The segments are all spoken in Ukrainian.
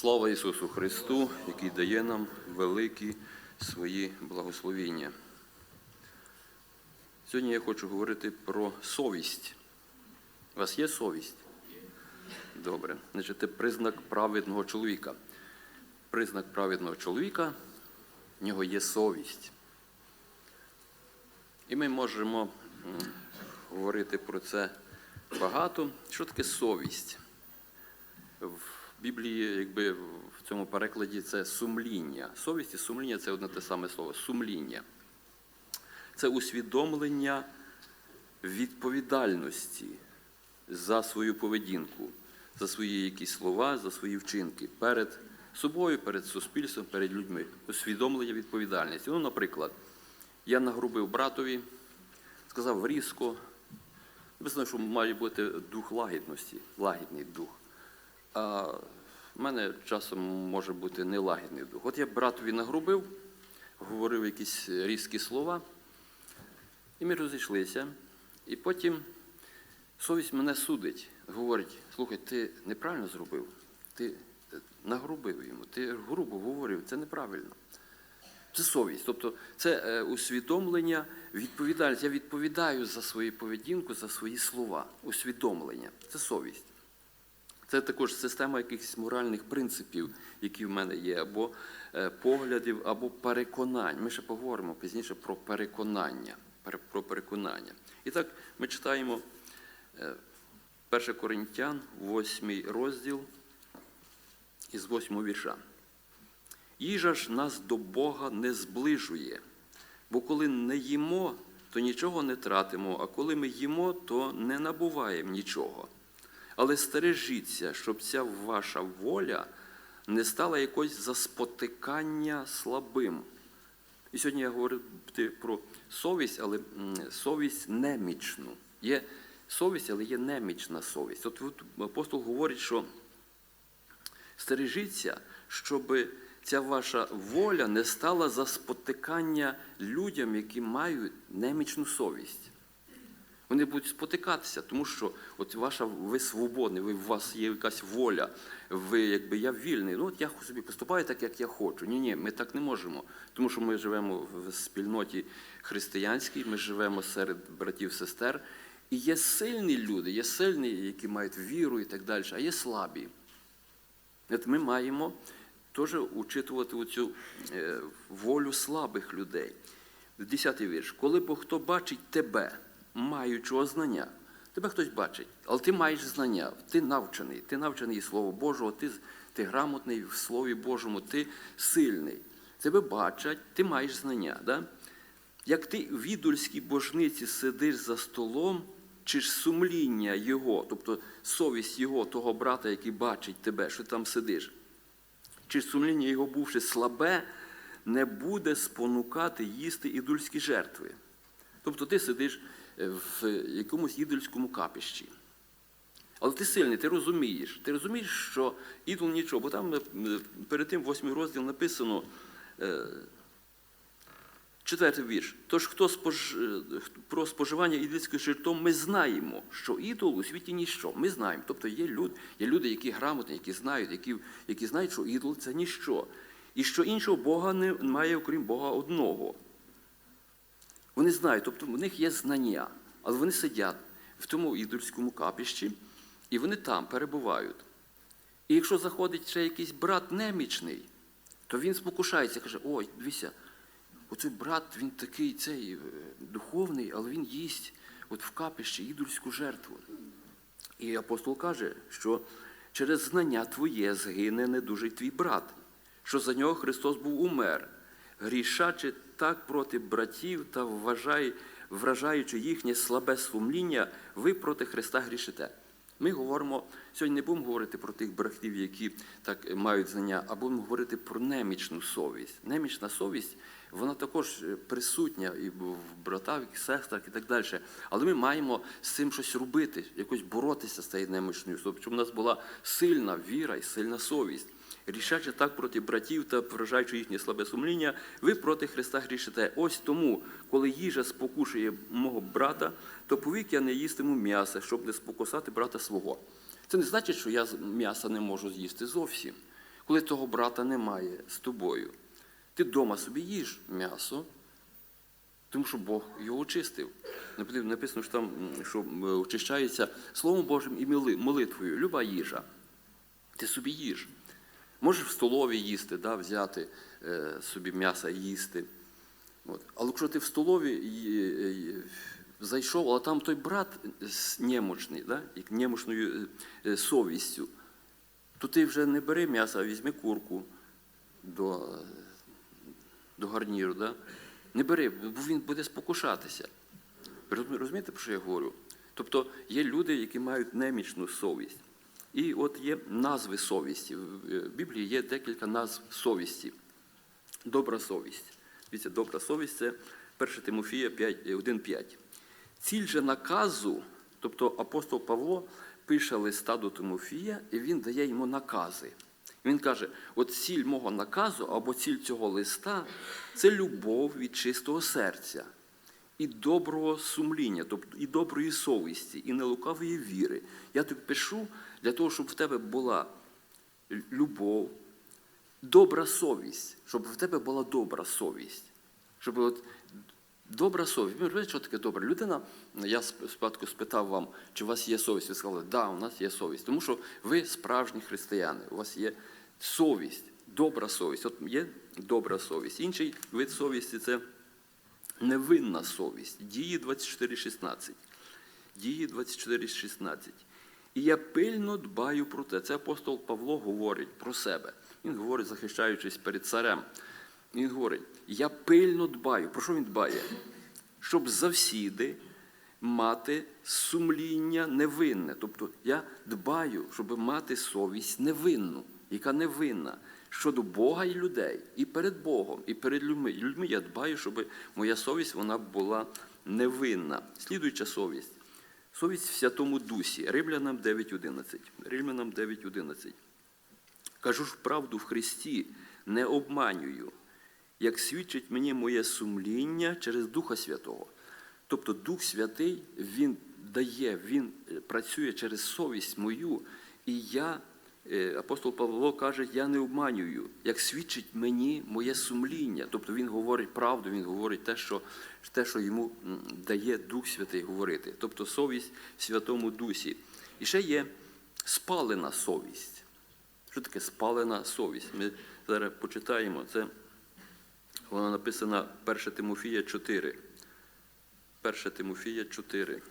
Слава Ісусу Христу, який дає нам великі свої благословіння. Сьогодні я хочу говорити про совість. У вас є совість? Добре. Значить, це признак праведного чоловіка. Признак праведного чоловіка в нього є совість. І ми можемо говорити про це багато. Що таке совість? Біблії, якби в цьому перекладі, це сумління. Совість і сумління це одне те саме слово сумління. Це усвідомлення відповідальності за свою поведінку, за свої якісь слова, за свої вчинки перед собою, перед суспільством, перед людьми. Усвідомлення відповідальності. Ну, наприклад, я нагрубив братові, сказав різко, написано, що має бути дух лагідності, лагідний дух. А в мене часом може бути нелагідний дух. От я братові нагрубив, говорив якісь різкі слова, і ми розійшлися. І потім совість мене судить, говорить, слухай, ти неправильно зробив, ти нагрубив йому, ти грубо говорив, це неправильно. Це совість, тобто це е, усвідомлення, відповідальність. Я відповідаю за свою поведінку, за свої слова. Усвідомлення це совість. Це також система якихось моральних принципів, які в мене є, або е, поглядів, або переконань. Ми ще поговоримо пізніше про переконання. Про переконання. І так ми читаємо е, 1 Коринтян, 8 розділ із 8 вірша. Їжа ж нас до Бога не зближує, бо коли не їмо, то нічого не тратимо, а коли ми їмо, то не набуваємо нічого. Але стережіться, щоб ця ваша воля не стала якось за спотикання слабим. І сьогодні я говорю про совість, але совість немічну. Є совість, але є немічна совість. От апостол говорить, що стережіться, щоб ця ваша воля не стала за спотикання людям, які мають немічну совість. Вони будуть спотикатися, тому що от ваша ви свободний, ви, у вас є якась воля, ви якби я вільний. Ну от я собі поступаю так, як я хочу. Ні, ні, ми так не можемо. Тому що ми живемо в спільноті християнській, ми живемо серед братів сестер. І є сильні люди, є сильні, які мають віру і так далі, а є слабі. От ми маємо теж учитувати цю е, волю слабих людей. Десятий вірш. Коли бо хто бачить тебе, маючого знання, тебе хтось бачить, але ти маєш знання, ти навчений, ти навчений Слово Божого, ти, ти грамотний в Слові Божому, ти сильний. Тебе бачать, ти маєш знання. Да? Як ти в ідольській божниці сидиш за столом, чи ж сумління його, тобто совість його, того брата, який бачить тебе, що ти там сидиш, чи сумління його, бувши слабе, не буде спонукати їсти ідольські жертви. Тобто ти сидиш в якомусь ідольському капищі. Але ти сильний, ти розумієш. Ти розумієш, що ідол нічого, бо там е, перед тим восьмий розділ написано. е, Четвертий вірш. Тож хто спож... е, про споживання ідольських жертв ми знаємо, що ідол у світі ніщо. Ми знаємо. Тобто є люди, є люди, які грамотні, які знають, які, які знають, що ідол це ніщо. І що іншого Бога немає, окрім Бога одного. Вони знають, тобто в них є знання, але вони сидять в тому ідольському капіщі, і вони там перебувають. І якщо заходить ще якийсь брат немічний, то він спокушається, каже, ой, дивіться, оцей брат, він такий цей е, духовний, але він їсть от в капищі ідольську жертву. І апостол каже, що через знання твоє згине недужий твій брат, що за нього Христос був умер, грішачи так проти братів та вважай, вражаючи їхнє слабе сумління, ви проти Христа грішите. Ми говоримо, сьогодні не будемо говорити про тих братів, які так мають знання, а будемо говорити про немічну совість. Немічна совість, вона також е, присутня і в братах, і сестрах, і так далі. Але ми маємо з цим щось робити, якось боротися з цією немічною совістю, щоб у нас була сильна віра і сильна совість. Рішачи так проти братів та вражаючи їхнє слабе сумління, ви проти Христа грішите. Ось тому, коли їжа спокушує мого брата, то повік я не їстиму м'яса, щоб не спокусати брата свого. Це не значить, що я м'яса не можу з'їсти зовсім. коли того брата немає з тобою. Ти вдома собі їж м'ясо, тому що Бог його очистив. Написано, що там що очищається Словом Божим і молитвою. Люба їжа. Ти собі їж. Можеш в столові їсти, да, взяти е, собі м'ясо їсти. От. Але якщо ти в столові й- й- зайшов, а там той брат з немощний, да, е, е, совістю, то ти вже не бери м'ясо, а візьми курку до, е, до гарніру. Да? Не бери, бо він буде спокушатися. Розумієте, про що я говорю? Тобто є люди, які мають немічну совість. І от є назви совісті. В е, Біблії є декілька назв совісті. Добра совість. Дивіться, добра совість це 1 Тимофія 5, е, 1,5. Ціль же наказу, тобто апостол Павло пише листа до Тимофія, і він дає йому накази. Він каже: от ціль мого наказу або ціль цього листа це любов від чистого серця і доброго сумління, тобто і доброї совісті, і нелукавої віри. Я тобі пишу для того, щоб в тебе була любов, добра совість, щоб в тебе була добра совість. Щоб от добра совість. Ви що таке добра? Людина, я сп- спочатку спитав вам, чи у вас є совість. Ви сказали, так, да, у нас є совість. Тому що ви справжні християни, у вас є совість, добра совість. От є добра совість. Інший вид совісті це невинна совість. Дії 24.16. Дії 24.16. І я пильно дбаю про те. Це апостол Павло говорить про себе. Він говорить, захищаючись перед царем. Він говорить: я пильно дбаю. Про що він дбає? Щоб завсіди мати сумління невинне. Тобто я дбаю, щоб мати совість невинну, яка невинна щодо Бога і людей, і перед Богом, і перед людьми. Людьми я дбаю, щоб моя совість вона була невинна. Слідуюча совість. Совість в Святому Дусі. Римлянам 9.11. Римлянам 9.11. Кажу ж правду в Христі, не обманюю, як свідчить мені моє сумління через Духа Святого. Тобто Дух Святий Він дає, Він е, працює через совість мою, і я, апостол Павло каже, я не обманюю, як свідчить мені моє сумління. Тобто він говорить правду, він говорить те, що, те, що йому дає Дух Святий говорити. Тобто совість в Святому Дусі. І ще є спалена совість. Що таке спалена совість? Ми зараз почитаємо. Це вона написана 1 Тимофія 4. 1 Тимофія 4.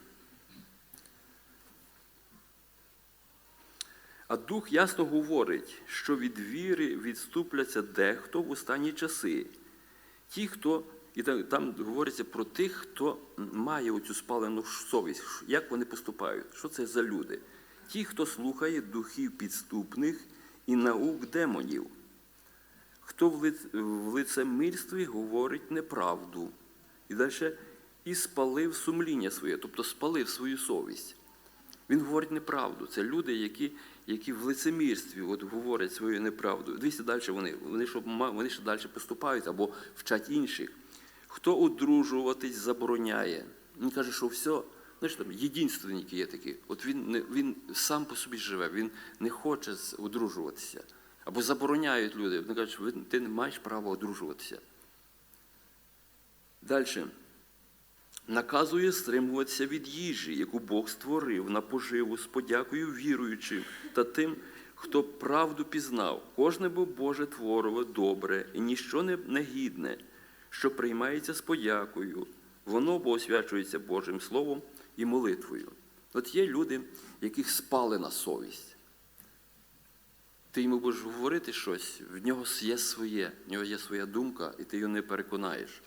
А Дух ясно говорить, що від віри відступляться дехто в останні часи. Ті, хто, і там, там говориться про тих, хто має оцю спалену совість, як вони поступають, що це за люди. Ті, хто слухає духів підступних і наук демонів, хто в лиц- лицемирстві говорить неправду. І далі і спалив сумління своє, тобто спалив свою совість. Він говорить неправду. Це люди, які, які в лицемірстві от, говорять свою неправду. Дивіться далі вони. Вони, що, вони ще далі поступають або вчать інших. Хто одружуватись забороняє? Він каже, що все, знаєш, там єдинственники є такі. От він, він сам по собі живе, він не хоче одружуватися. Або забороняють люди. Вони кажуть, «Ви- ти не маєш права одружуватися. Далі. Наказує стримуватися від їжі, яку Бог створив на поживу з подякою віруючим та тим, хто правду пізнав. Кожне бо Боже творове добре і ніщо не негідне, що приймається з подякою. Воно бо освячується Божим Словом і молитвою. От є люди, яких спалена совість. Ти йому будеш говорити щось, в нього є своє, в нього є своя думка, і ти його не переконаєш.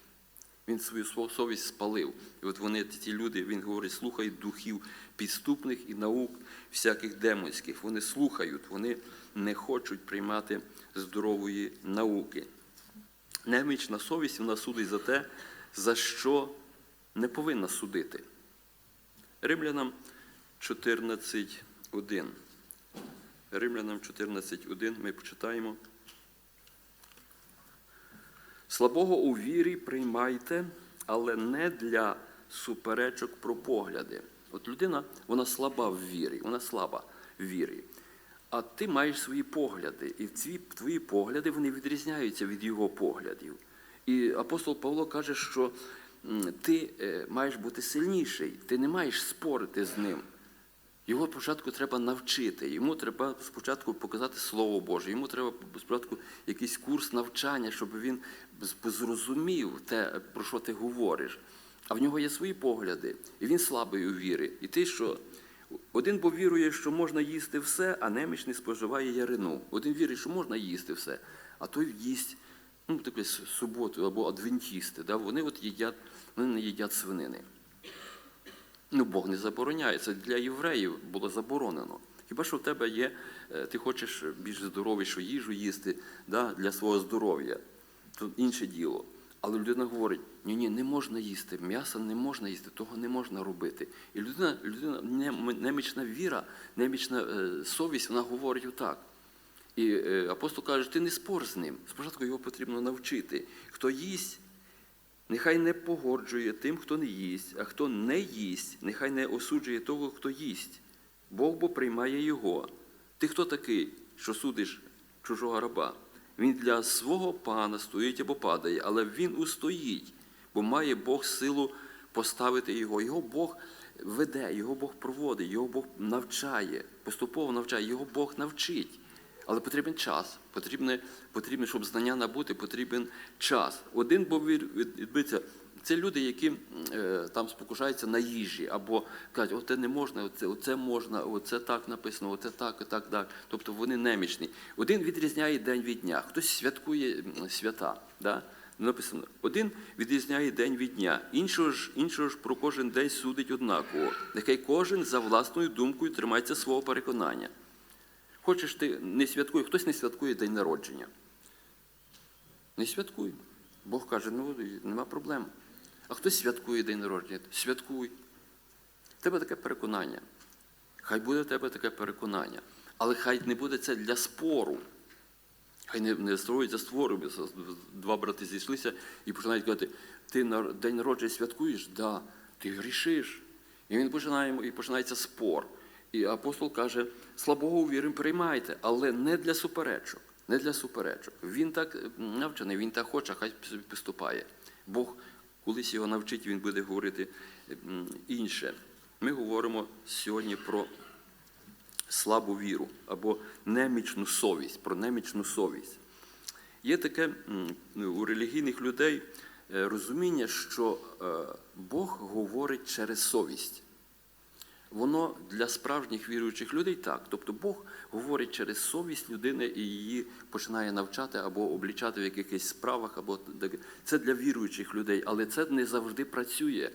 Він свою совість спалив. І от вони, ці люди, він говорить, слухають духів підступних і наук всяких демонських. Вони слухають, вони не хочуть приймати здорової науки. Немічна совість вона судить за те, за що не повинна судити. Римлянам 14.1. Римлянам 14.1 ми почитаємо. Слабого у вірі приймайте, але не для суперечок про погляди. От людина, вона слаба в вірі, вона слаба в вірі. А ти маєш свої погляди, і ці твої погляди вони відрізняються від його поглядів. І апостол Павло каже, що ти е, маєш бути сильніший, ти не маєш спорити з ним. Його спочатку треба навчити, йому треба спочатку показати Слово Боже, йому треба спочатку якийсь курс навчання, щоб він зрозумів те, про що ти говориш. А в нього є свої погляди, і він слабий у вірі. І ти що? Один бо вірує, що можна їсти все, а немічний споживає ярину. Один вірить, що можна їсти все, а той їсть ну, таке суботу або адвентісти. Да? Вони от їдять, вони не їдять свинини. Ну, Бог не забороняє. Це для євреїв було заборонено. Хіба що в тебе є, е, ти хочеш більш здоровішу їжу їсти да, для свого здоров'я, то інше діло. Але людина говорить: ні, ні, не можна їсти, м'ясо не можна їсти, того не можна робити. І людина, людина немічна віра, немічна е, совість, вона говорить отак. І е, апостол каже, ти не спор з ним. Спочатку його потрібно навчити. Хто їсть, Нехай не погоджує тим, хто не їсть, а хто не їсть, нехай не осуджує того, хто їсть. Бог бо приймає його. Ти хто такий, що судиш чужого раба? Він для свого пана стоїть або падає, але він устоїть, бо має Бог силу поставити його. Його Бог веде, його Бог проводить, його Бог навчає, поступово навчає, його Бог навчить. Але потрібен час. Потрібне, потрібно, щоб знання набути, потрібен час. Один бо відбиться. Це люди, які е, там спокушаються на їжі, або кажуть, оце не можна, оце, оце можна, оце так написано, оце так і так далі. Тобто вони немічні. Один відрізняє день від дня, хтось святкує свята. Да? Написано, один відрізняє день від дня, іншого ж, іншого ж про кожен день судить однаково. Нехай кожен за власною думкою тримається свого переконання. Хочеш ти не святкуй, хтось не святкує день народження. Не святкуй. Бог каже, ну нема проблем. А хтось святкує день народження, святкуй. В тебе таке переконання. Хай буде в тебе таке переконання. Але хай не буде це для спору. Хай не, не строїться створами. Два брати зійшлися і починають казати, ти на день народження святкуєш? Да. Ти грішиш. І він починає, і починається спор. І апостол каже, слабого вірим приймайте, але не для суперечок. Не для суперечок. Він так е, навчений, він так хоче, хай собі поступає. Бог колись його навчить, він буде говорити інше. Ми говоримо сьогодні про слабу віру або немічну совість, про немічну совість. Є таке у релігійних людей е, розуміння, що е, Бог говорить через совість. Воно для справжніх віруючих людей так. Тобто Бог говорить через совість людини і її починає навчати або облічати в якихось справах, або це для віруючих людей, але це не завжди працює.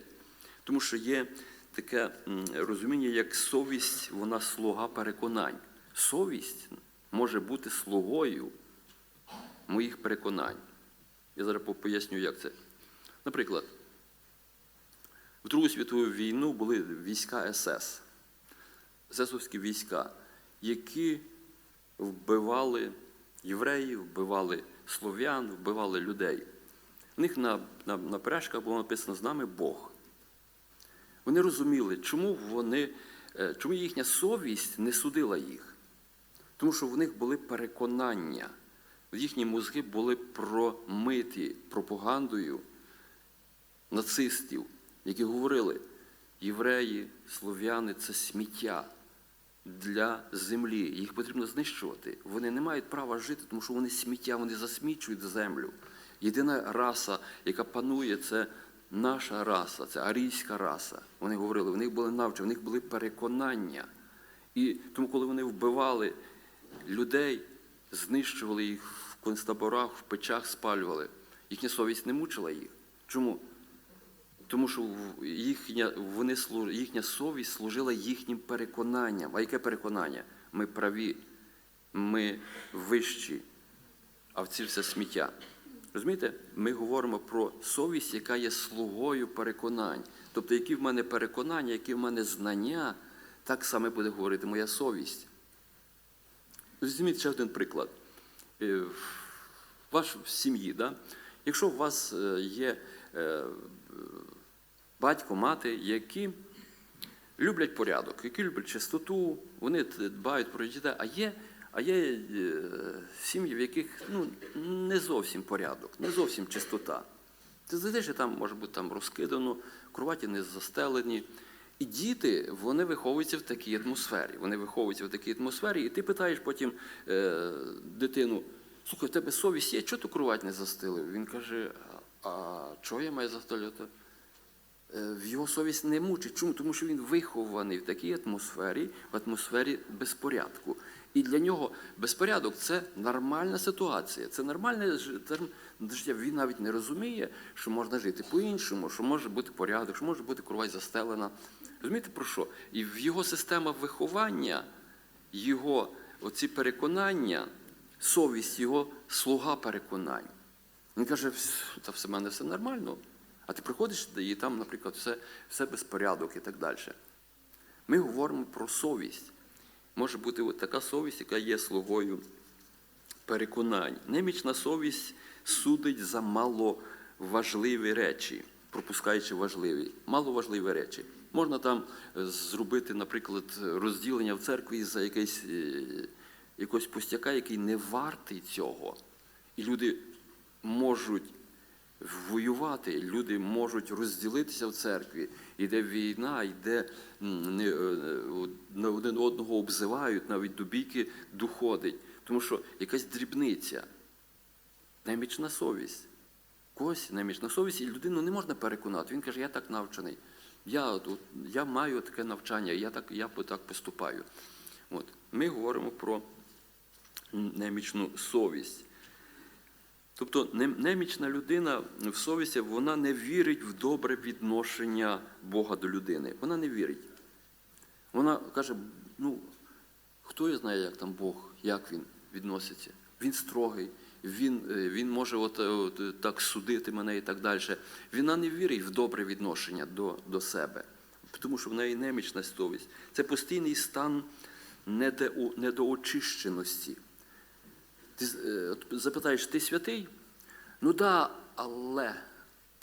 Тому що є таке розуміння, як совість, вона слуга переконань. Совість може бути слугою моїх переконань. Я зараз поясню, як це. Наприклад, в Другу світову війну були війська СС, ССовські війська, які вбивали євреїв, вбивали слов'ян, вбивали людей. У них на, на, на пряжках було написано з нами Бог. Вони розуміли, чому вони, е, чому їхня совість не судила їх. Тому що в них були переконання, їхні мозги були промиті пропагандою нацистів, які говорили, євреї, слов'яни це сміття для землі. Їх потрібно знищувати. Вони не мають права жити, тому що вони сміття, вони засмічують землю. Єдина раса, яка панує, це наша раса, це арійська раса. Вони говорили, в них були навчені, в них були переконання. І тому, коли вони вбивали людей, знищували їх в концтаборах, в печах спалювали, їхня совість не мучила їх. Чому? Тому що їхня, вони, їхня совість служила їхнім переконанням. А яке переконання? Ми праві, ми вищі, а в все сміття. Розумієте? Ми говоримо про совість, яка є слугою переконань. Тобто, які в мене переконання, які в мене знання, так саме буде говорити моя совість. Візьміть ще один приклад. Е, В сім'ї, да? якщо у вас е, є е, батько, мати, які люблять порядок, які люблять чистоту, вони дбають про дітей. А є, а є е, сім'ї, в яких ну, не зовсім порядок, не зовсім чистота. Ти і там може бути там розкидано, кроваті не застелені. І діти вони виховуються в такій атмосфері. Вони виховуються в такій атмосфері, і ти питаєш потім е, дитину: слухай, у тебе совість є, чого ти кровать не застелив? Він каже: а, чого я маю застеляти? Е, його совість не мучить. Чому? Тому що він вихований в такій атмосфері, в атмосфері безпорядку. І для нього безпорядок це нормальна ситуація, це нормальне життя. Він навіть не розуміє, що можна жити по-іншому, що може бути порядок, що може бути кровать застелена. Розумієте про що? І в його система виховання, його оці переконання, совість його слуга переконань. Він каже, «Вс- та в мене все нормально. А ти приходиш і там, наприклад, все, все безпорядок і так далі. Ми говоримо про совість. Може бути от така совість, яка є слугою переконань. Немічна совість судить за маловажливі речі, пропускаючи важливі, маловажливі речі. Можна там е, зробити, наприклад, розділення в церкві за якийсь, е, якогось пустяка, який не вартий цього. І люди можуть воювати, люди можуть розділитися в церкві. Йде війна, йде не, е, на один одного обзивають, навіть до бійки доходить. Тому що якась дрібниця, немічна совість. Когось немічна совість, і людину не можна переконати. Він каже, я так навчений. Я, я маю таке навчання, я так, я так поступаю. От. Ми говоримо про немічну совість. Тобто немічна людина в совісті, вона не вірить в добре відношення Бога до людини. Вона не вірить. Вона каже, ну, хто я знає, як там Бог, як він відноситься. Він строгий, він, е, він може от, е, от, е, так судити мене і так далі. Вона не вірить в добре відношення до, до себе, тому що в неї немічна совість. Це постійний стан недо- недоочищеності. Ти е, запитаєш, ти святий? Ну да, але.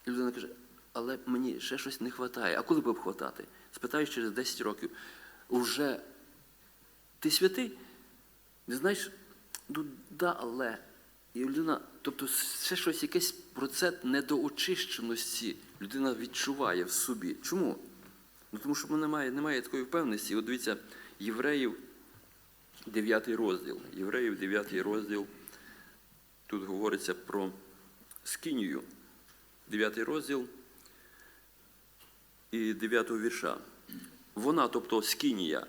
Людина каже, але мені ще щось не вистачає. А коли б хватати? Спитаєш через 10 років, уже ти святий? Не знаєш, ну да, але. І людина, тобто ще щось, якийсь процес недоочищеності людина відчуває в собі. Чому? Ну тому що немає, немає такої впевненості. От дивіться, євреїв, 9 розділ. Євреїв 9 розділ. Тут говориться про скинію. 9 розділ і 9 вірша. Вона, тобто скинія,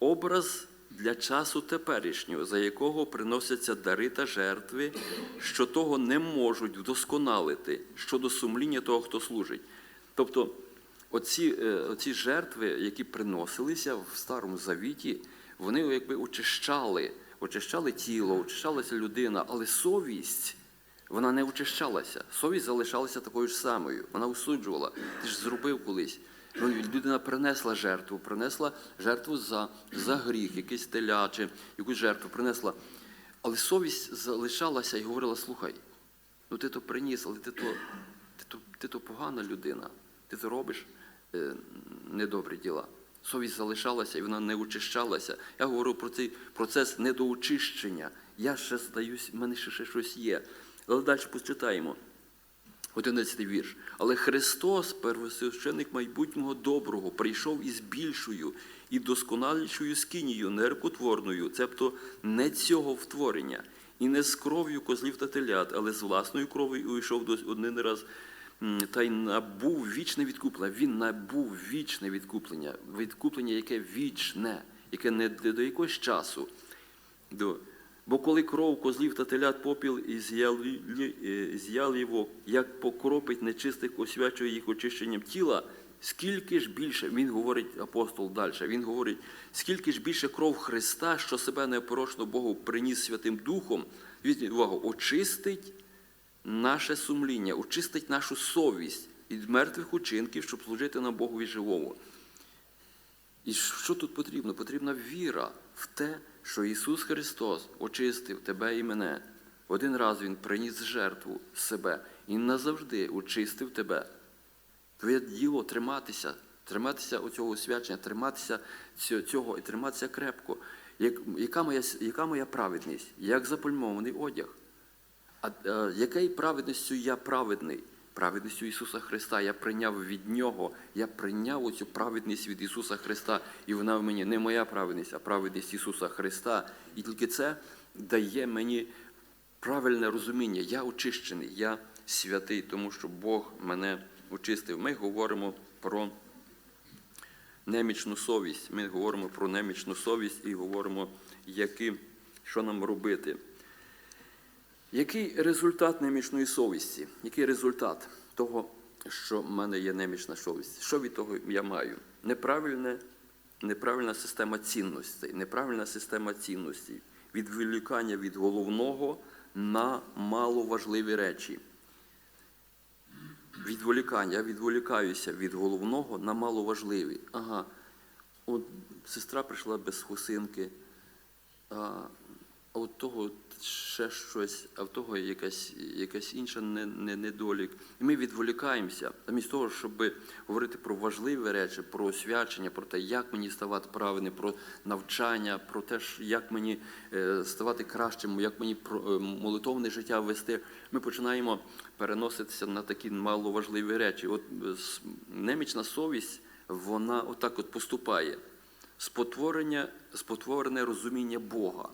образ для часу теперішнього, за якого приносяться дари та жертви, що того не можуть вдосконалити щодо сумління того, хто служить. Тобто, оці, е, оці жертви, які приносилися в Старому Завіті, вони якби очищали, очищали тіло, очищалася людина, але совість. Вона не очищалася. Совість залишалася такою ж самою. Вона осуджувала. Ти ж зробив колись. Ну, людина принесла жертву, принесла жертву за, за гріх, якийсь теля чи якусь жертву принесла. Але совість залишалася і говорила: слухай, ну ти то приніс, але ти то, ти то, ти то погана людина. Ти то робиш е, недобрі діла. Совість залишалася і вона не очищалася. Я говорю про цей процес недоочищення. Я ще здаюсь, в мене ще, ще щось є. Але далі почитаємо. 11 вірш. Але Христос, первосвященик майбутнього доброго, прийшов із більшою і досконалішою скинією, неркотворною, цебто не цього втворення, і не з кров'ю козлів та телят, але з власною кров'ю увійшов до один раз та й набув вічне відкуплення. Він набув вічне відкуплення, відкуплення, яке вічне, яке не до якогось часу. До... Бо коли кров козлів та телят попіл і з'ял його, як покропить нечистих, освячує їх очищенням тіла, скільки ж більше, він говорить апостол далі, він говорить, скільки ж більше кров Христа, що себе непорочно Богу приніс Святим Духом, увагу, очистить наше сумління, очистить нашу совість від мертвих учинків, щоб служити на Богові живому. І що тут потрібно? Потрібна віра в те, що Ісус Христос очистив тебе і мене. Один раз Він приніс жертву себе і назавжди очистив тебе. Твоє діло триматися Триматися оцього освячення, триматися цього, і триматися крепко. Як, яка, моя, яка моя праведність? Як запальмований одяг? А е, якою праведністю я праведний? Праведністю Ісуса Христа. Я прийняв від Нього, я прийняв оцю праведність від Ісуса Христа, і вона в мені не моя праведність, а праведність Ісуса Христа. І тільки це дає мені правильне розуміння. Я очищений, я святий, тому що Бог мене очистив. Ми говоримо про немічну совість. Ми говоримо про немічну совість і говоримо, які, що нам робити. Який результат немічної совісті? Який результат того, що в мене є немічна совість? Що від того я маю? Неправильне, неправильна система цінностей, неправильна система цінностей, відволікання від головного на маловажливі речі. Відволікання, я відволікаюся від головного на маловажливі. Ага, от сестра прийшла без хусинки, а а от того ще щось, а в того якась, якась інша не, не, недолік. І ми відволікаємося, замість того, щоб говорити про важливі речі, про освячення, про те, як мені ставати правильним, про навчання, про те, як мені е, ставати кращим, як мені е, молитовне життя вести. Ми починаємо переноситися на такі маловажливі речі. От е, немічна совість, вона отак от поступає. Спотворення, спотворене розуміння Бога.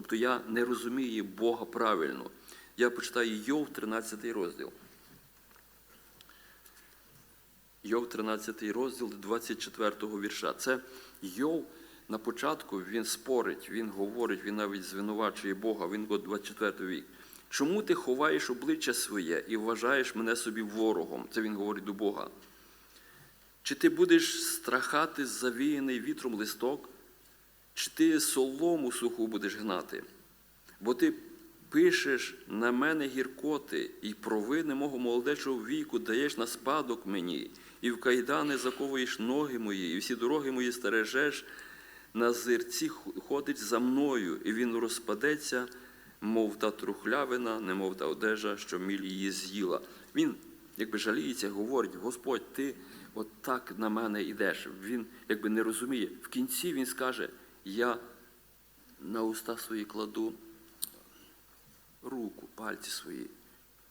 Тобто я не розумію Бога правильно. Я почитаю Йов, 13 розділ. Йов, 13 розділ 24 вірша. Це Йов на початку він спорить, він говорить, він навіть звинувачує Бога. Він от 24 вік. Чому ти ховаєш обличчя своє і вважаєш мене собі ворогом? Це він говорить до Бога. Чи ти будеш страхати завіяний вітром листок, чи ти солому суху будеш гнати? Бо ти пишеш на мене гіркоти, і провини мого молодечого віку даєш на спадок мені, і в кайдани заковуєш ноги мої, і всі дороги мої стережеш, на зирці ходить за мною, і він розпадеться, мов та трухлявина, немов та одежа, що міль її з'їла. Він, якби жаліється, говорить: Господь, ти от так на мене йдеш. Він якби не розуміє. В кінці він скаже: Я на уста свої кладу руку, пальці свої.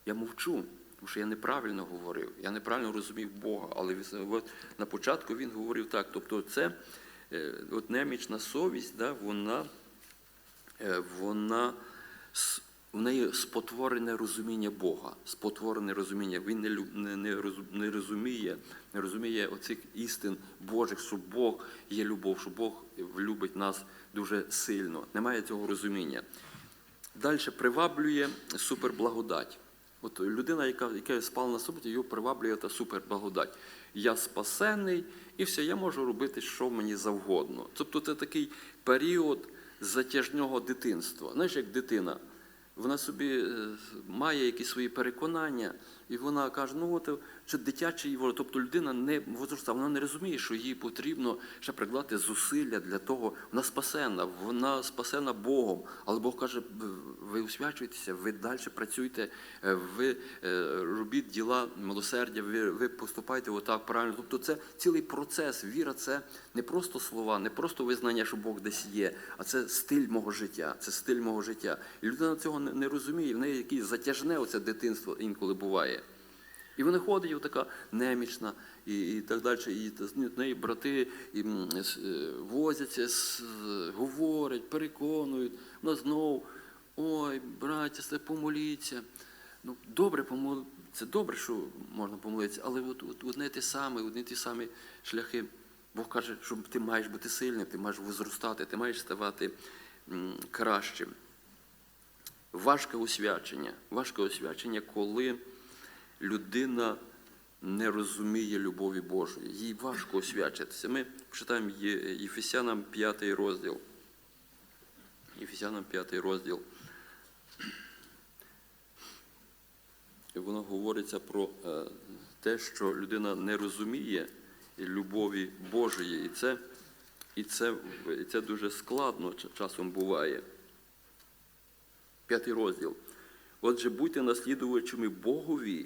Я мовчу, тому що я неправильно говорив, я неправильно розумів Бога. Але от на початку він говорив так. Тобто, це е, от немічна совість, да, вона, е, вона в неї спотворене розуміння Бога, спотворене розуміння. Він не, не, не, не розуміє, не розуміє оцих істин Божих, що Бог є любов, що Бог любить нас дуже сильно. Немає цього розуміння. Далі приваблює суперблагодать. От людина, яка, яка спала на суботі, його приваблює та суперблагодать. Я спасений, і все, я можу робити, що мені завгодно. Тобто це такий період затяжнього дитинства. Знаєш, як дитина, вона собі е, має якісь свої переконання, і вона каже, ну от що дитячий, во- тобто людина не возросла, вона не розуміє, що їй потрібно ще прикладати зусилля для того, вона спасена, вона спасена Богом. Але Бог каже, ви освячуєтеся, ви далі працюйте, е, ви е, робіть діла милосердя, ви, ви поступаєте отак правильно. Тобто це цілий процес. Віра це не просто слова, не просто визнання, що Бог десь є, а це стиль мого життя. Це стиль мого життя. І людина цього не, не розуміє. В неї якесь затяжне оце дитинство інколи буває. І вона ходить отака немічна і, і так далі. І з неї брати і, е, возяться, говорять, переконують. Вона знову, ой, браття, помоліться. Ну, добре помол... Це добре, що можна помолитися, але от, от, одне те саме, одні ті самі шляхи. Бог каже, що ти маєш бути сильним, ти маєш возростати, ти маєш ставати кращим. Важке освячення. Важке освячення, коли людина не розуміє любові Божої. Їй важко освячитися. Ми читаємо Єфесянам 5 розділ. Єфесянам 5 розділ. І воно говориться про е, те, що людина не розуміє любові Божої. І це, і це, і це дуже складно часом буває. П'ятий розділ. Отже, будьте наслідувачами Богові,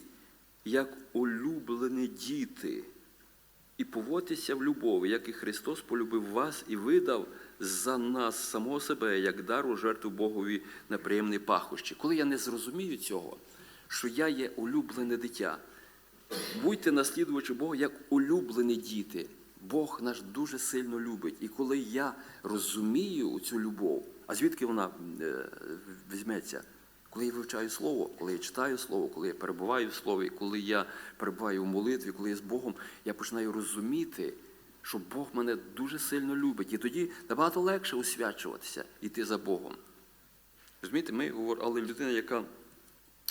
як улюблені діти. і поводьтеся в любові, як і Христос полюбив вас і видав за нас самого себе, як дар у жертву Богові на приємні пахощі. Коли я не зрозумію цього, що я є улюблене дитя, будьте наслідувачі Бога як улюблені діти. Бог наш дуже сильно любить. І коли я розумію цю любов, а звідки вона е, візьметься? Коли я вивчаю слово, коли я читаю слово, коли я перебуваю в слові, коли я перебуваю в молитві, коли я з Богом, я починаю розуміти, що Бог мене дуже сильно любить. І тоді набагато легше освячуватися, йти за Богом. Розумієте, ми говоримо, але людина, яка,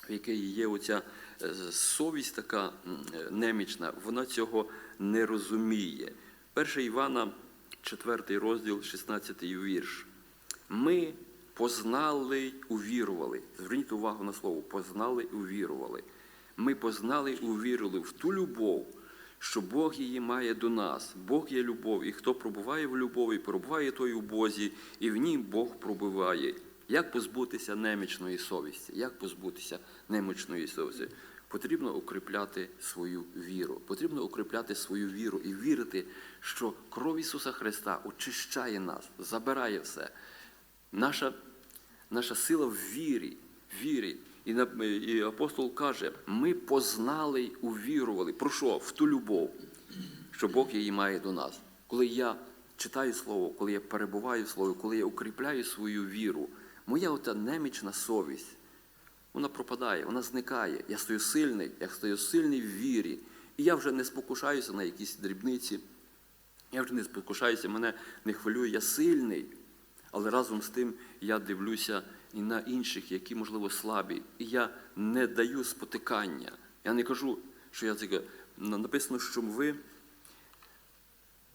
в якій є оця е, совість така е, немічна, вона цього не розуміє. 1 Івана, 4 розділ, 16 вірш. Ми познали й увірували. Зверніть увагу на слово познали і увірували. Ми познали і увірували в ту любов, що Бог її має до нас. Бог є любов, і хто пробуває в любові, пробуває той у Бозі, і в ній Бог пробуває. Як позбутися немічної совісті? Як позбутися немічної совісті? Потрібно укріпляти свою віру. Потрібно укріпляти свою віру і вірити, що кров Ісуса Христа очищає нас, забирає все. Наша, наша сила в вірі, вірі. І, і апостол каже: ми познали й увірували. Про що? В ту любов, що Бог її має до нас. Коли я читаю Слово, коли я перебуваю в Слові, коли я укріпляю свою віру, моя ота немічна совість, вона пропадає, вона зникає. Я стою сильний, я стою сильний в вірі. І я вже не спокушаюся на якісь дрібниці. Я вже не спокушаюся, мене не хвилює, я сильний. Але разом з тим я дивлюся і на інших, які, можливо, слабі. І я не даю спотикання. Я не кажу, що я таке. Написано, що ви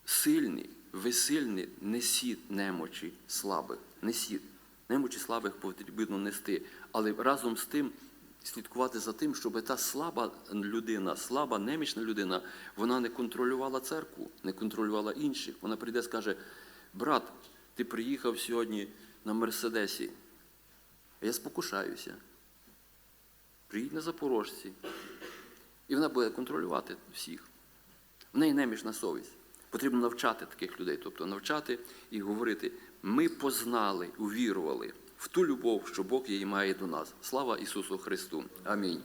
сильні, ви сильні, несіть немочі слабих. Несіть. Немочі слабих потрібно нести. Але разом з тим слідкувати за тим, щоб та слаба людина, слаба, немічна людина, вона не контролювала церкву, не контролювала інших. Вона прийде і скаже, брат, ти приїхав сьогодні на Мерседесі, а я спокушаюся. Приїдь на Запорожці. І вона буде контролювати всіх. В неї немічна совість. Потрібно навчати таких людей, тобто навчати і говорити: ми познали, увірували в ту любов, що Бог її має до нас. Слава Ісусу Христу! Амінь.